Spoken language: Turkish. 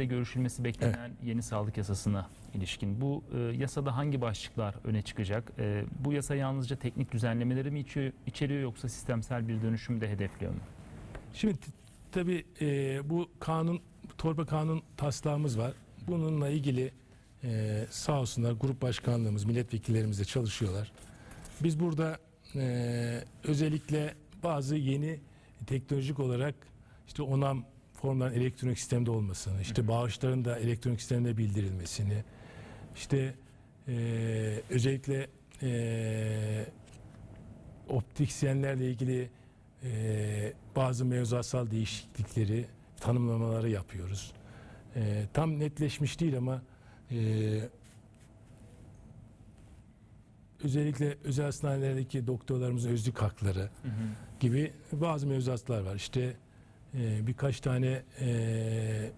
mecliste görüşülmesi beklenen yeni sağlık yasasına ilişkin. Bu e, yasada hangi başlıklar öne çıkacak? E, bu yasa yalnızca teknik düzenlemeleri mi içi- içeriyor yoksa sistemsel bir dönüşüm de hedefliyor mu? Şimdi tabii e, bu kanun, torba kanun taslağımız var. Bununla ilgili e, sağ olsunlar grup başkanlığımız, milletvekillerimiz de çalışıyorlar. Biz burada e, özellikle bazı yeni teknolojik olarak işte onam formların elektronik sistemde olmasını, işte bağışların da elektronik sistemde bildirilmesini, işte e, özellikle e, optisyenlerle ilgili e, bazı mevzuatsal değişiklikleri, tanımlamaları yapıyoruz. E, tam netleşmiş değil ama e, özellikle özel hastanelerdeki doktorlarımızın özlük hakları gibi bazı mevzuatlar var. İşte e, birkaç tane e,